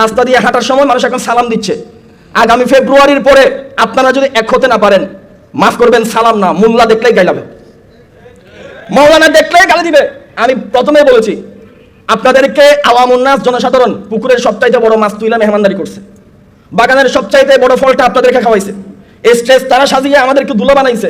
রাস্তা দিয়ে হাঁটার সময় মানুষ এখন সালাম দিচ্ছে। আগামী ফেব্রুয়ারির পরে আপনারা যদি এক হতে না পারেন, মাফ করবেন, সালাম না, মোল্লা দেখলেই গাইলাবে। মৌলানা দেখলেই গালি দিবে। আমি প্রথমে বলেছি, আপনাদেরকে আওয়ামুন্নাস জনসাধারণ পুকুরের সবচাইতে বড় মাছ তুইলা মেহমানদারি করছে। বাগানের সবচাইতে বড় ফলটা আপনাদেরকে খাওয়াইছে। স্টেজ তারা সাজিয়ে আমাদেরকে দুলো বানাইছে।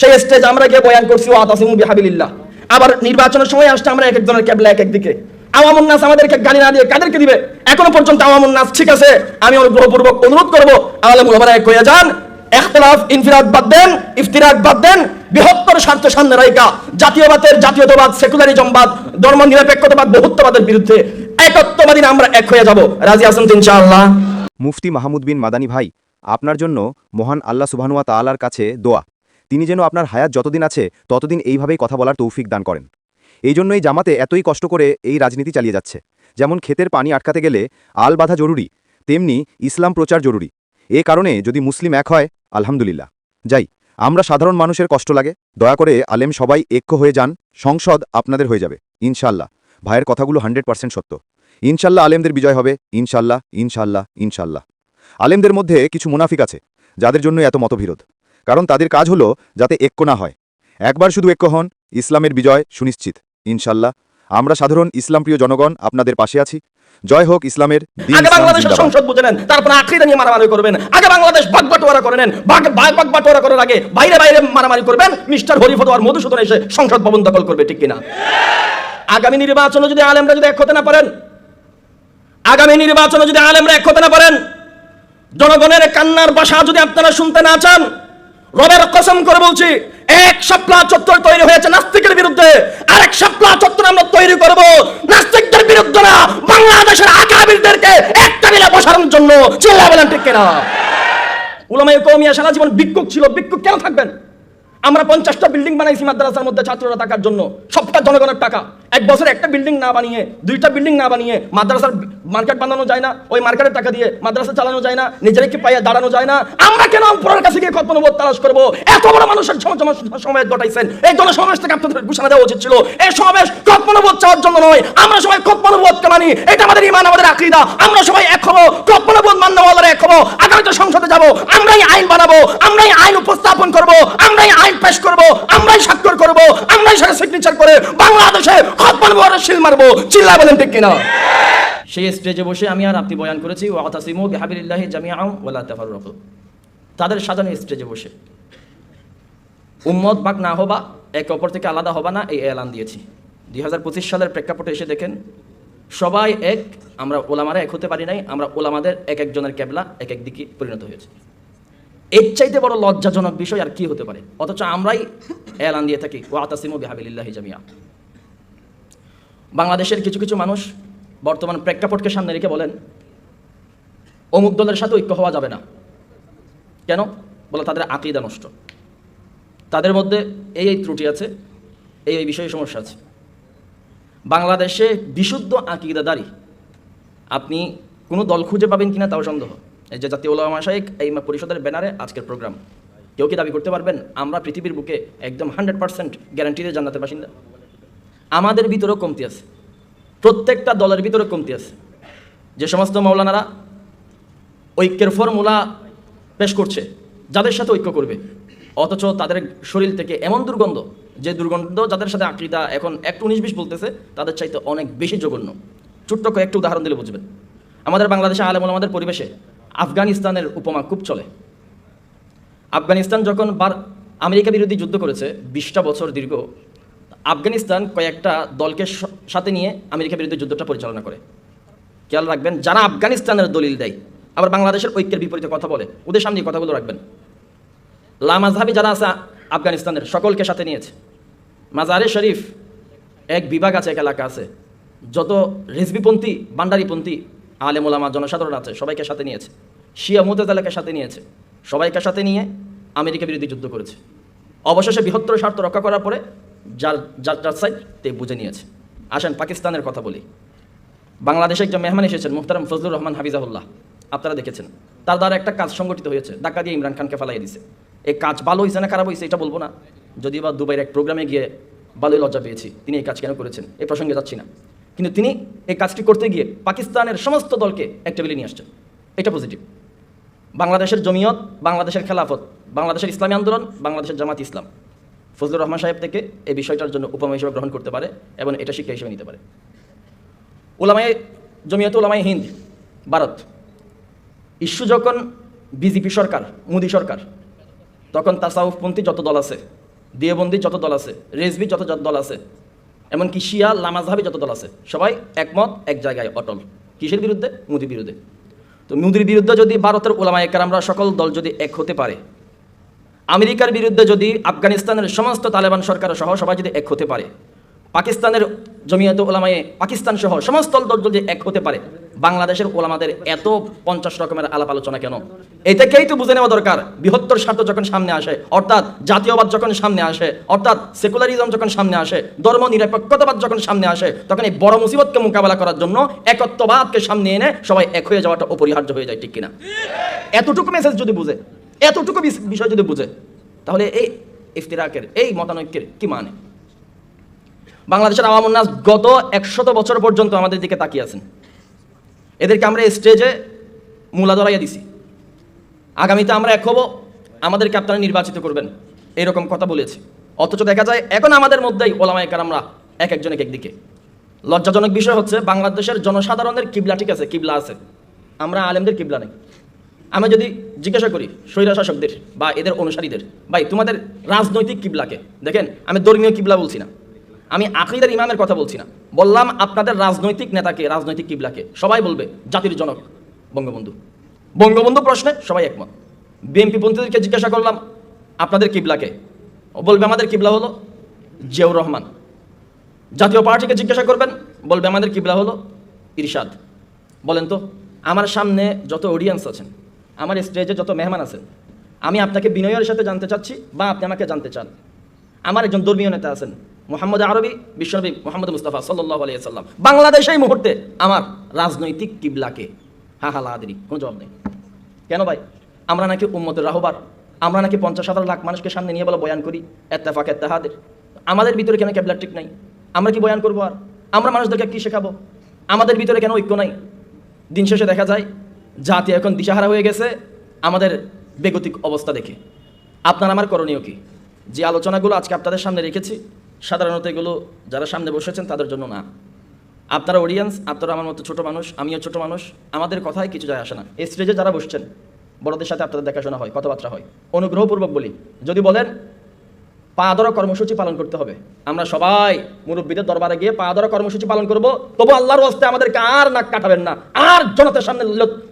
সেই স্টেজ আমরা গিয়ে বয়ান করছি ও আতাসিমু বিহাবিলিল্লাহ। আবার নির্বাচনের সময় আসছে আমরা এক একজনের ক্যাবলা এক একদিকে। আওয়ামুন নাস আমাদেরকে গালি না দিয়ে কাদেরকে দিবে? এখনও পর্যন্ত আওয়ামুন নাস ঠিক আছে? আমি অনুগ্রহপূর্বক অনুরোধ করব ওলামারা যান, এখতলাফ, ইনফিরাদ বাদ দেন বাদ দেন, বৃহত্তর স্বার্থ সামনে রাইকা জাতীয়বাদের জাতীয়তাবাদ, সেকুলারিজমবাদ ধর্ম নিরপেক্ষতাবাদ বহুত্ববাদের বিরুদ্ধে একত্ববাদী আমরা এক হয়ে যাব। রাজি আসেন ইনশাআল্লাহ? মুফতি মাহমুদ বিন মাদানী ভাই, আপনার জন্য মহান আল্লাহ সুবহানুয়া তাআলার কাছে দোয়া। তিনি যেন আপনার হায়াত যতদিন আছে, ততদিন এইভাবেই কথা বলার তৌফিক দান করেন। এই জন্যই জামাতে এতই কষ্ট করে এই রাজনীতি চালিয়ে যাচ্ছে। যেমন ক্ষেতের পানি আটকাতে গেলে আল বাধা জরুরি, তেমনি ইসলাম প্রচার জরুরি। এ কারণে যদি মুসলিম এক হয়, আলহামদুলিল্লাহ। যাই, আমরা সাধারণ মানুষের কষ্ট লাগে। দয়া করে আলেম সবাই ঐক্য হয়ে যান, সংসদ আপনাদের হয়ে যাবে। ইনশাল্লাহ ভাইয়ের কথাগুলো হান্ড্রেড পার্সেন্ট সত্য। ইনশাল্লাহ আলেমদের বিজয় হবে। ইনশাল্লাহ ইনশাল্লাহ ইনশাল্লাহ আলেমদের মধ্যে কিছু মুনাফিক আছে, যাদের জন্য এত মতবিরোধ। কারণ তাদের কাজ হলো যাতে ঐক্য না হয়। একবার শুধু ঐক্য হন, ইসলামের বিজয় সুনিশ্চিত। ইনশাল্লাহ। আমরা সাধারণ ইসলামপ্রিয় জনগণ আপনাদের পাশে আছি। জয় হোক ইসলামের আগে বাংলাদেশের সংসদ বুঝে নেন তারপর আখরিদা নিয়ে মারামারি করবেন। আগে বাংলাদেশ ভাগ বাটোয়ারা করে নেন ভাগ ভাগ ভাগ বাটোয়ারা করার আগে বাইরে বাইরে মারামারি করবেন। মিস্টার হরিফত আর মধুসূদন এসে সংসদ ভবন দখল করবে ঠিক কিনা? আগামী নির্বাচনে যদি আলেমরা যদি এক হতে না পারেন আগামী নির্বাচনে যদি আলেমরা এক হতে না পারেন জনগণের কান্নার বাসা যদি আপনারা শুনতে না চান রবের কসম করে বলছি এক সপ্লা চত্বর তৈরি হয়েছে নাস্তিকের বিরুদ্ধে। আরেক সপ্লা চত্বর আমরা তৈরি করব। নাস্তিকদের বিরুদ্ধে না, বাংলাদেশের আকাবিরদেরকে একটা মিলে বসানোর জন্য চিল্লা বলেন ঠিক কিনা? উলামায়ে কৌমিয়া সারা জীবন বিক্ষোভ ছিল বিক্ষোভ কেন থাকবেন? আমরা পঞ্চাশটা বিল্ডিং বানাইছি মাদ্রাসার মধ্যে ছাত্ররা থাকার জন্য। সবটা জনগণের টাকা। এক বছরে একটা বিল্ডিং না বানিয়ে, দুইটা বিল্ডিং না বানিয়ে মাদ্রাসার মার্কেট বানানো যায় না, ওই মার্কেটের টাকা দিয়ে মাদ্রাসা চালানো যায় না, নিজের কি পাইয়ে দাঁড়ানো যায় না। আমরা কেন পরের কাছে গিয়ে কত কল্পনবোধ তালাশ করব? এত বড় মানুষের সম- সম- সমাবেশ ঘটাইছেন। এই জনসমাবেশ থেকে আপনাদের ঘোষণা দেওয়া উচিত ছিল। এই সমাবেশ কল্পনবোধ চাওয়ার জন্য নয়। আমরা সবাই কল্পনবোধকে মানি? এটা আমাদের ইমান আমাদের আকৃদা। আমরা সবাই এক হব। কল্পনবোধ মান্যওয়ালারা এক হব। আগামীতে সংসদে যাব। আমরাই আইন বানাবো। আমরাই আইন উপস্থাপন করব। আমরাই আইন পেশ করব। আমরাই স্বাক্ষর করব। আমরাই সেটা সিগনেচার করে বাংলাদেশে শিল চিল্লা বলেন ঠিক কিনা? সেই স্টেজে বসে আমি আর আপনি বয়ান করেছি তাদের সাজানো স্টেজে বসে। উম্মত না হবা, একে অপর থেকে আলাদা হবা না, এই এলান দিয়েছি। দুই হাজার পঁচিশ সালের প্রেক্ষাপটে এসে দেখেন, সবাই এক, আমরা ওলামারা এক হতে পারি নাই, আমরা ওলামাদের এক একজনের ক্যাবলা এক এক দিকে পরিণত হয়েছে। এর চাইতে বড় লজ্জাজনক বিষয় আর কি হতে পারে? অথচ আমরাই এলান দিয়ে থাকি, ওয়া তাসিমু বিহাবিলিল্লাহি জামিআ বাংলাদেশের কিছু কিছু মানুষ বর্তমান প্রেক্ষাপটকে সামনে রেখে বলেন, অমুক দলের সাথে ঐক্য হওয়া যাবে না। কেন? বলে তাদের আকিদা নষ্ট। তাদের মধ্যে এই এই ত্রুটি আছে, এই এই বিষয়ে সমস্যা আছে। বাংলাদেশে বিশুদ্ধ আকিদাদারি, আপনি কোনো দল খুঁজে পাবেন কিনা তাও সন্দেহ। এই যে জাতীয় ওলামা শাহেক এই পরিষদের ব্যানারে আজকের প্রোগ্রাম। কেউ কি দাবি করতে পারবেন? আমরা পৃথিবীর বুকে একদম হান্ড্রেড পার্সেন্ট গ্যারান্টিতে জান্নাতের বাসিন্দা। আমাদের ভিতরেও কমতি আছে। প্রত্যেকটা দলের ভিতরে কমতি আছে। যে সমস্ত মৌলানারা ঐক্যের ফর্মুলা পেশ করছে, যাদের সাথে ঐক্য করবে। অথচ তাদের শরীর থেকে এমন দুর্গন্ধ, যে দুর্গন্ধ যাদের সাথে আকৃতা এখন একটু উনিশ বিশ বলতেছে, তাদের চাইতে অনেক বেশি জঘন্য। ছোট্ট কয়েকটি উদাহরণ দিলে বুঝবেন। আমাদের বাংলাদেশে আলেম আমাদের পরিবেশে আফগানিস্তানের উপমা খুব চলে। আফগানিস্তান যখন বার আমেরিকা বিরোধী যুদ্ধ করেছে, বিশটা বছর দীর্ঘ আফগানিস্তান কয়েকটা দলকে সাথে নিয়ে আমেরিকা বিরুদ্ধে যুদ্ধটা পরিচালনা করে। খেয়াল রাখবেন, যারা আফগানিস্তানের দলিল দেয়, আবার বাংলাদেশের ঐক্যের বিপরীতে কথা বলে, ওদের সামনে কথাগুলো রাখবেন। লামাজহাবি যারা আছে আফগানিস্তানের, সকলকে সাথে নিয়েছে। মাজারে শরীফ, এক বিভাগ আছে, এক এলাকা আছে। যত রেজবিপন্থী, বান্ডারিপন্থী আলেমুলামা জনসাধারণ আছে, সবাইকে সাথে নিয়েছে। শিয়া মোতেজালাকে সাথে নিয়েছে, সবাইকে সাথে নিয়ে আমেরিকা বিরোধী যুদ্ধ করেছে। অবশেষে বৃহত্তর স্বার্থ রক্ষা করার পরে যার যার যার তে বুঝে নিয়েছে। আসেন, পাকিস্তানের কথা বলি। বাংলাদেশে একজন মেহমান এসেছেন মুহতারাম ফজলুর রহমান হাফিজাহুল্লাহ। আপনারা দেখেছেন। তার দ্বারা একটা কাজ সংগঠিত হয়েছে। ডাকা দিয়ে ইমরান খানকে ফেলাই দিছে। এই কাজ ভালো হয়েছে না খারাপ হয়েছে এটা বলব না। যদি বা দুবাইয়ের এক প্রোগ্রামে গিয়ে ভালোই লজ্জা পেয়েছি। তিনি এই কাজ কেন করেছেন? এই প্রসঙ্গে যাচ্ছি না। কিন্তু তিনি এই কাজটি করতে গিয়ে পাকিস্তানের সমস্ত দলকে এক টেবিলে নিয়ে আসছেন। এটা পজিটিভ বাংলাদেশের জমিয়ত, বাংলাদেশের খেলাফত, বাংলাদেশের ইসলামী আন্দোলন, বাংলাদেশের জামাত ইসলাম। ফজলুর রহমান সাহেব থেকে এই বিষয়টার জন্য উপমা হিসেবে গ্রহণ করতে পারে এবং এটা শিক্ষা হিসেবে নিতে পারে। ওলামায় জমিয়ত ওলামায় হিন্দ, ভারত, ইস্যু যখন বিজেপি সরকার, মোদী সরকার, তখন তাসাউফপন্থী যত দল আছে দিয়েবন্দি যত দল আছে রেজবি যত যত দল আছে, এমনকি শিয়া লামাজহাবি যত দল আছে, সবাই একমত, এক জায়গায় অটল। কিসের বিরুদ্ধে? মোদির বিরুদ্ধে। তো মোদির বিরুদ্ধে যদি ভারতের ওলামায় কারামরা সকল দল যদি এক হতে পারে আমেরিকার বিরুদ্ধে যদি আফগানিস্তানের সমস্ত তালেবান সরকার সহ সবাই যদি এক হতে পারে, পাকিস্তানের জমিয়ত ওলামায়ে পাকিস্তান সহ সমস্ত দল যদি এক হতে পারে, বাংলাদেশের ওলামাদের এত পঞ্চাশ রকমের আলাপ আলোচনা কেন? এই থেকেই তো বুঝে নেওয়া দরকার। বৃহত্তর স্বার্থ যখন সামনে আসে, অর্থাৎ জাতীয়বাদ যখন সামনে আসে, অর্থাৎ সেকুলারিজম যখন সামনে আসে ধর্ম নিরপেক্ষতাবাদ যখন সামনে আসে, তখন এই বড় মুসিবতকে মোকাবেলা করার জন্য একত্ববাদকে সামনে এনে সবাই এক হয়ে যাওয়াটা অপরিহার্য হয়ে যায়, ঠিক কিনা? এতটুকু মেসেজ যদি বুঝে এতটুকু বিষয় যদি বুঝে, তাহলে এই ইফতিরাকের, এই মতানৈক্যের কি মানে? বাংলাদেশের আওয়ামুন নাস গত একশত বছর পর্যন্ত আমাদের দিকে তাকিয়ে আছেন। এদেরকে আমরা স্টেজে মূলা ধরাইয়া দিছি। আগামীতে আমরা এক হব আমাদেরকে আপনারা নির্বাচিত করবেন, এরকম কথা বলেছি। অথচ দেখা যায়, এখন আমাদের মধ্যেই ওলামায় কারামরা এক একজন এক একদিকে লজ্জাজনক বিষয় হচ্ছে, বাংলাদেশের জনসাধারণের কিবলা ঠিক আছে, কিবলা আছে। আমরা আলেমদের কিবলা নেই। আমি যদি জিজ্ঞাসা করি স্বৈরা শাসকদের বা এদের অনুসারীদের, ভাই, তোমাদের রাজনৈতিক কিবলাকে? দেখেন, আমি ধর্মীয় কিবলা বলছি না। আমি আকিদার ইমামের কথা বলছি না। বললাম, আপনাদের রাজনৈতিক নেতাকে, রাজনৈতিক কিবলাকে সবাই বলবে জাতির জনক, বঙ্গবন্ধু। বঙ্গবন্ধু প্রশ্নে সবাই একমত। বিএনপি পন্থীদেরকে জিজ্ঞাসা করলাম, আপনাদের কিবলাকে? বলবে, আমাদের কিবলা হলো জিয়াউর রহমান। জাতীয় পার্টিকে জিজ্ঞাসা করবেন, বলবে, আমাদের কিবলা হলো ইরশাদ। বলেন তো, আমার সামনে যত অডিয়েন্স আছেন আমার স্টেজে যত মেহমান আছেন আমি আপনাকে বিনয়ের সাথে জানতে চাচ্ছি বা আপনি আমাকে জানতে চান। আমার একজন ধর্মীয় নেতা আছেন, মোহাম্মদ আরবি বিশ্বনবী মোহাম্মদ মুস্তাফা সাল্লাহ আলিয়া সাল্লাম। বাংলাদেশে এই মুহূর্তে আমার রাজনৈতিক কিবলাকে। হা হা, লাহাদিরি, কোনো জবাব নেই। কেন ভাই? আমরা নাকি উম্মতের রাহবার। আমরা নাকি পঞ্চাশ হাজার লাখ মানুষকে সামনে নিয়ে বলে বয়ান করি, এত্তেফাক, এত্তেহাদের। আমাদের ভিতরে কেন ক্যাবলার ঠিক নাই? আমরা কি বয়ান করব আর? আমরা মানুষদেরকে কি শেখাবো? আমাদের ভিতরে কেন ঐক্য নাই? দিন শেষে দেখা যায় জাতি এখন দিশাহারা হয়ে গেছে, আমাদের বেগতিক অবস্থা দেখে। আপনার আমার করণীয় কি? যে আলোচনাগুলো আজকে আপনাদের সামনে রেখেছি, সাধারণত এগুলো যারা সামনে বসেছেন তাদের জন্য না। আপনারা অডিয়েন্স আপনারা আমার মতো ছোট মানুষ, আমিও ছোট মানুষ, আমাদের কথায় কিছু যায় আসে না। এই স্টেজে যারা বসছেন, বড়দের সাথে আপনাদের দেখাশোনা হয়, কথাবার্তা হয়। অনুগ্রহপূর্বক বলি, যদি বলেন পা ধরা কর্মসূচি পালন করতে হবে। আমরা সবাই মুরব্বীদের দরবারে গিয়ে পা ধরা কর্মসূচি পালন করব। তবু আল্লাহর হস্তে আমাদেরকে আর নাক কাটাবেন না, আর জনতার সামনে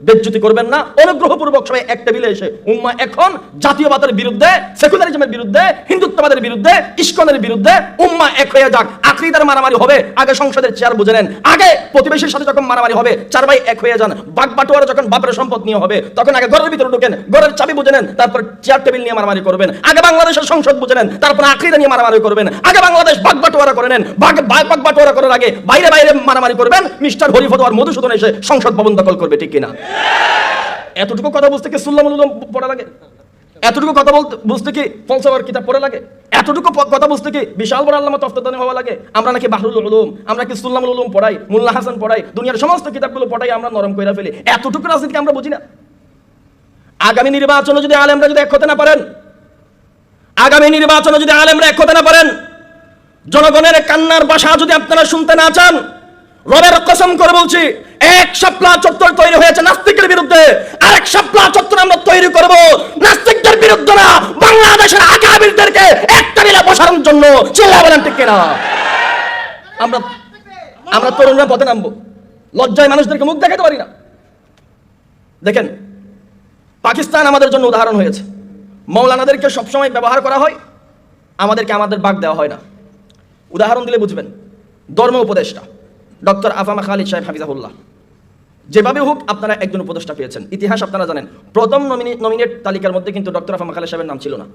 বেজ্জতি করবেন না। অনুগ্রহপূর্বক সবাই এক টেবিলে এসে, উম্মা এখন জাতীয়বাদের বিরুদ্ধে, সেকুলারিজমের বিরুদ্ধে, হিন্দুত্ববাদের বিরুদ্ধে, ইস্কনের বিরুদ্ধে, উম্মা এক হয়ে যাক। আকরিদার মারামারি হবে। আগে সংসদের চেয়ার বুঝে নেন। আগে প্রতিবেশীর সাথে যখন মারামারি হবে, চার ভাই এক হয়ে যান। বাগ বাটোয়ারা যখন বাপের সম্পদ নিয়ে হবে, তখন আগে ঘরের ভিতরে ঢুকেন। ঘরের চাবি বুঝে নেন, তারপর চেয়ার টেবিল নিয়ে মারামারি করবেন। আগে বাংলাদেশের সংসদ বুঝে নেন আকরিদা নিয়ে মারামারি করবেন। আগে বাংলাদেশ করে নেন। বাগ করার আগে বাইরে বাইরে মারামারি করবেন। মিস্টার হরিফত আর মধুসূদন এসে সংসদ ভবন দখল করবে, ঠিক কিনা? এতটুকু কথা বুঝতে কি পড়া লাগে? এতটুকু কথা বলতে বুঝতে কি কিতাব পড়া লাগে? এতটুকু কথা বুঝতে কি বিশাল বড় আল্লামা হওয়া লাগে? আমরা নাকি বাহরুল উলুম, আমরা কি সুল্লামুল উলুম পড়াই, মুল্লা হাসান পড়াই, দুনিয়ার সমস্ত কিতাবগুলো পড়াই আমরা নরম কইরা ফেলি। এতটুকু রাজনীতিকে আমরা বুঝি না। আগামী নির্বাচনে যদি আলেমরা যদি এক হতে না পারেন আগামী নির্বাচনে যদি আলেমরা এক হতে না পারেন, জনগণের কান্নার বাসা যদি আপনারা শুনতে না চান, রবের কসম করে বলছি, এক শাপলা চত্বর তৈরি হয়েছে নাস্তিকের বিরুদ্ধে। আরেক শাপলা চত্বর আমরা তৈরি করব। নাস্তিকদের বিরুদ্ধে না, বাংলাদেশের আকাবিরদেরকে একটা মিলে বসানোর জন্য চিল্লা বলেন ঠিক কিনা? আমরা আমরা তরুণরা পথে নামবো। লজ্জায় মানুষদেরকে মুখ দেখাতে পারি না। দেখেন, পাকিস্তান আমাদের জন্য উদাহরণ হয়েছে। মৌলানাদেরকে সবসময় ব্যবহার করা হয়, আমাদেরকে আমাদের বাগ দেওয়া হয় না। উদাহরণ দিলে বুঝবেন, ধর্ম উপদেষ্টা, ডক্টর আফামা খালিদ সাহেব হাফিজাহুল্লাহ। যেভাবে হোক আপনারা একজন উপদেষ্টা পেয়েছেন। ইতিহাস আপনারা জানেন, প্রথম নমিনি নমিনেট তালিকার মধ্যে কিন্তু ডক্টর আফামা খালিদ সাহেবের নাম ছিল না।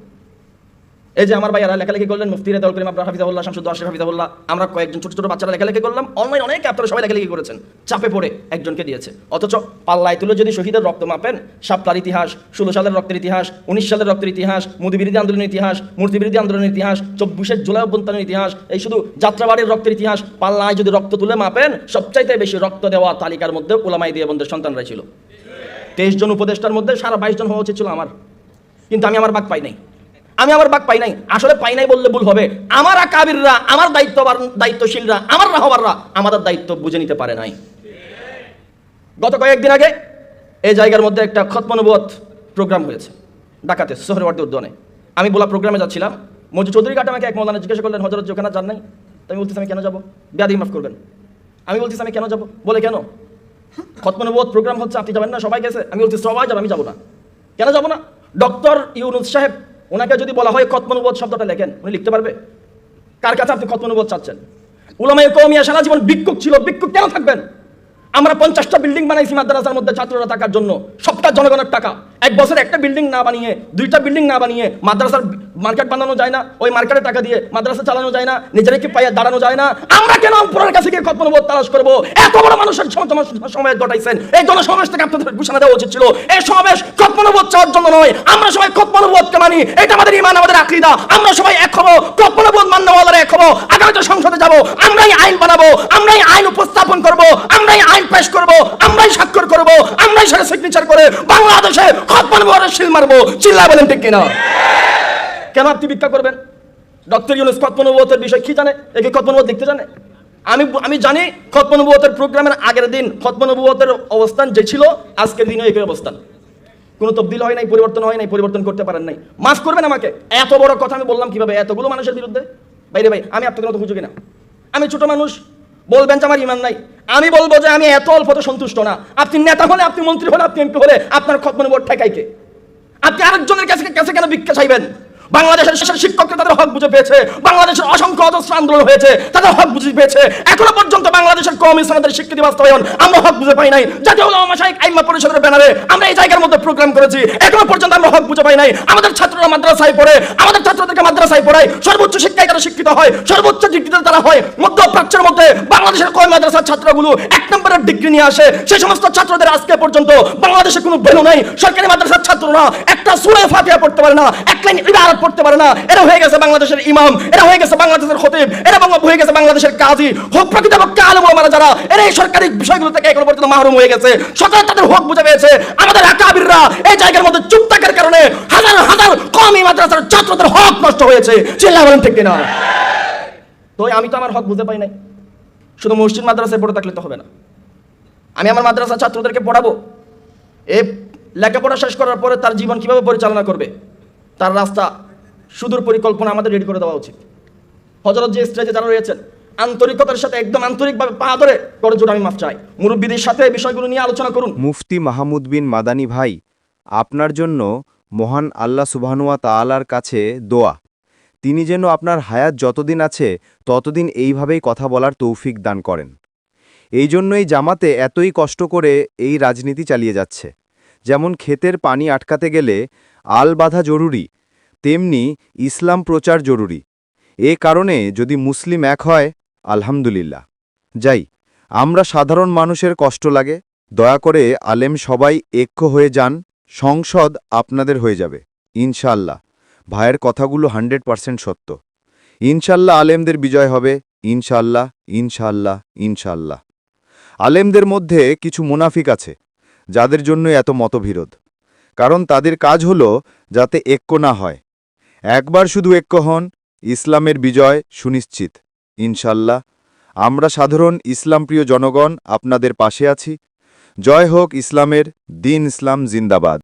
এই যে আমার ভাইয়ারা লেখালেখি করলেন মুফতি রেদাউল করিম আব্রাহ হাফিজাউল্লাহ শামসুদ্দ আশরাফ হাফিজাউল্লাহ আমরা কয়েকজন ছোট ছোট বাচ্চারা লেখালেখি করলাম অনলাইন অনেক আপনারা সবাই লেখালেখি করেছেন, চাপে পড়ে একজনকে দিয়েছে। অথচ পাল্লায় তুলে যদি শহীদের রক্ত মাপেন সাপ্তার ইতিহাস, ষোলো সালের রক্তের ইতিহাস, উনিশ সালের রক্তের ইতিহাস, মোদী বিরোধী আন্দোলনের ইতিহাস মূর্তিবিরোধী আন্দোলনের ইতিহাস চব্বিশের জুলাই অভ্যন্তরের ইতিহাস, এই শুধু যাত্রাবাড়ির রক্তের ইতিহাস, পাল্লায় যদি রক্ত তুলে মাপেন, সবচাইতে বেশি রক্ত দেওয়া তালিকার মধ্যে ওলামাই দিয়ে বন্ধের সন্তানরাই ছিল। তেইশ জন উপদেষ্টার মধ্যে সারা বাইশ জন হওয়া উচিত ছিল আমার। কিন্তু আমি আমার বাক পাই নাই। আমি আমার বাক পাই নাই। আসলে পাই নাই বললে ভুল হবে। আমার আকাবিররা আমার দায়িত্ব দায়িত্বশীলরা, আমার রাহবাররা আমাদের দায়িত্ব বুঝে নিতে পারে নাই। গত কয়েকদিন আগে এই জায়গার মধ্যে একটা খতমানুবত প্রোগ্রাম হয়েছে ঢাকাতে সোহরওয়ার্দী উদ্যানে। আমি বলা প্রোগ্রামে যাচ্ছিলাম। মজু চৌধুরী ঘাট আমাকে এক মৌলানা জিজ্ঞাসা করলেন হজরত যে ওখানে যান নাই? তো আমি বলতেছি, আমি কেন যাব? ব্যাধি মাফ করবেন। আমি বলতেছি, আমি কেন যাব? বলে কেন? খতমানুবত প্রোগ্রাম হচ্ছে, আপনি যাবেন না, সবাই গেছে। আমি বলছি সবাই যাবে, আমি যাব না। কেন যাব না? ডক্টর ইউনুস সাহেব ওনাকে যদি বলা হয় কত্মানুবোধ শব্দটা লেখেন, উনি লিখতে পারবে? কার কাছে আপনি কত্মানুবোধ চাচ্ছেন? উলামায় কমিয়া সারা জীবন বিক্ষোভ ছিল বিক্ষোভ কেন থাকবেন? আমরা পঞ্চাশটা বিল্ডিং বানাইছি মাদ্রাসার মধ্যে ছাত্ররা থাকার জন্য। সবটা জনগণের টাকা। এক বছর একটা বিল্ডিং না বানিয়ে, দুইটা বিল্ডিং না বানিয়ে মাদ্রাসার মার্কেট বানানো যায় না, ওই মার্কেটে টাকা দিয়ে মাদ্রাসা চালানো যায় না, নিজেরা কি পায়ে দাঁড়ানো যায় না? আমরা কেন উপরের কাছে গিয়ে কত কল্পনাবোধ তালাশ করব? এত বড় মানুষের সম- সম- ঘটাইছেন। এই জনসমাবেশ থেকে আপনাদের ঘোষণা দেওয়া উচিত ছিল। এই সমাবেশ কত কল্পনাবোধ চাওয়ার জন্য নয়। আমরা সবাই কত কল্পনাবোধকে মানি। এটা আমাদের ইমান আমাদের আকৃদা। আমরা সবাই এক হব। কত কল্পনাবোধ মান্যওয়ালারা এক হব। আগামীতে সংসদে যাব। আমরাই আইন বানাবো। আমরাই আইন উপস্থাপন করব। আমরাই আইন পেশ করব, আমরাই স্বাক্ষর করব, আমরাই সেটা সিগনেচার করে বাংলাদেশে কল্পনাবোধের শিল মারবো। চিল্লা বলেন ঠিক কিনা? কেন আপনি ভিক্ষা করবেন? ডক্টর ইউনুস খতমনুবতের বিষয় কি জানে? একে খতমনুবত লিখতে জানে? আমি আমি জানি খতমনুবতের প্রোগ্রামের আগের দিন খতমনুবতের অবস্থান যে ছিল, আজকের দিনও একই অবস্থান কোনো তবদিল হয় নাই, পরিবর্তন হয় নাই, পরিবর্তন করতে পারেন নাই। মাফ করবেন আমাকে। এত বড় কথা আমি বললাম কীভাবে এতগুলো মানুষের বিরুদ্ধে? বাইরে ভাই, আমি আপনাদের মতো হুজুকি না আমি ছোট মানুষ বলবেন যে আমার ইমান নাই। আমি বলব যে আমি এত অল্পতে সন্তুষ্ট না। আপনি নেতা হলে, আপনি মন্ত্রী হলে, আপনি এমপি হলে আপনার খতমনুবত ঠেকাইকে আপনি আরেকজনের কাছে কাছে কেন ভিক্ষা চাইবেন? বাংলাদেশের শেষের শিক্ষকরা তাদের হক বুঝে পেয়েছে, বাংলাদেশের অসংখ্য অজস্র আন্দোলন হয়েছে, তাদের হক বুঝে পেয়েছে। এখনও পর্যন্ত বাংলাদেশের কম ইসলামদের স্বীকৃতি বাস্তবায়ন আমরা হক বুঝে পাই নাই। জাতীয় উলামা আইমা পরিষদের ব্যানারে আমরা এই জায়গার মধ্যে প্রোগ্রাম করেছি। এখনও পর্যন্ত আমরা হক বুঝে পাই নাই। আমাদের ছাত্ররা মাদ্রাসায় পড়ে, আমাদের ছাত্রদেরকে মাদ্রাসায় পড়ায় সর্বোচ্চ শিক্ষায় তারা শিক্ষিত হয়, সর্বোচ্চ ডিগ্রিতে তারা হয়। মধ্যপ্রাচ্যের মধ্যে বাংলাদেশের কয় মাদ্রাসার ছাত্রগুলো এক নম্বরের ডিগ্রি নিয়ে আসে সেই সমস্ত ছাত্রদের আজকে পর্যন্ত বাংলাদেশে কোনো ভ্যালু নাই। সরকারি মাদ্রাসার ছাত্ররা একটা সুরে ফাতিহা পড়তে পারে না, এক লাইন ইবারত পড়তে পারে না। এরা হয়ে গেছে বাংলাদেশের ইমাম, এরা হয়ে গেছে বাংলাদেশের খতিব, এরা হয়ে গেছে বাংলাদেশের কাজী। হোক প্রকৃতপক্ষে আলম ওলামারা যারা, এরা এই সরকারি বিষয়গুলো থেকে এখনও পর্যন্ত মাহরুম হয়ে গেছে। সরকার তাদের হক বুঝে পেয়েছে। আমাদের আকাবিররা এই জায়গার মধ্যে চুপ থাকার কারণে হাজার হাজার কমই মাদ্রাসার ছাত্রদের হক নষ্ট হয়েছে। চিল্লা বলেন ঠিক কিনা? তো আমি তো আমার হক বুঝতে পাই নাই। শুধু মসজিদ মাদ্রাসায় পড়ে থাকলে তো হবে না। আমি আমার মাদ্রাসা ছাত্রদেরকে পড়াবো। এ লেখাপড়া শেষ করার পরে তার জীবন কীভাবে পরিচালনা করবে? তার রাস্তা, সুদূর পরিকল্পনা আমাদের রেডি করে দেওয়া উচিত। হজরত যে স্টেজে যারা রয়েছেন, আন্তরিকতার সাথে একদম আন্তরিকভাবে পা ধরে করে জোর আমি মাফ চাই। মুরব্বীদের সাথে এই বিষয়গুলো নিয়ে আলোচনা করুন। মুফতি মাহমুদ বিন মাদানী ভাই, আপনার জন্য মহান আল্লাহ সুবহানুয়া তালার কাছে দোয়া। তিনি যেন আপনার হায়াত যতদিন আছে, ততদিন এইভাবেই কথা বলার তৌফিক দান করেন। এই জন্যই জামাতে এতই কষ্ট করে এই রাজনীতি চালিয়ে যাচ্ছে। যেমন ক্ষেতের পানি আটকাতে গেলে আল বাধা জরুরি, তেমনি ইসলাম প্রচার জরুরি। এ কারণে যদি মুসলিম এক হয়, আলহামদুলিল্লাহ। যাই, আমরা সাধারণ মানুষের কষ্ট লাগে, দয়া করে আলেম সবাই ঐক্য হয়ে যান, সংসদ আপনাদের হয়ে যাবে। ইনশাল্লাহ ভাইয়ের কথাগুলো হান্ড্রেড পার্সেন্ট সত্য। ইনশাল্লাহ আলেমদের বিজয় হবে ইনশাল্লাহ ইনশাল্লাহ ইনশাল্লাহ আলেমদের মধ্যে কিছু মুনাফিক আছে যাদের জন্য এত মতবিরোধ। কারণ তাদের কাজ হল যাতে ঐক্য না হয়। একবার শুধু ঐক্য হন, ইসলামের বিজয় সুনিশ্চিত। ইনশাল্লাহ, আমরা সাধারণ ইসলামপ্রিয় জনগণ আপনাদের পাশে আছি। জয় হোক ইসলামের, দিন ইসলাম জিন্দাবাদ।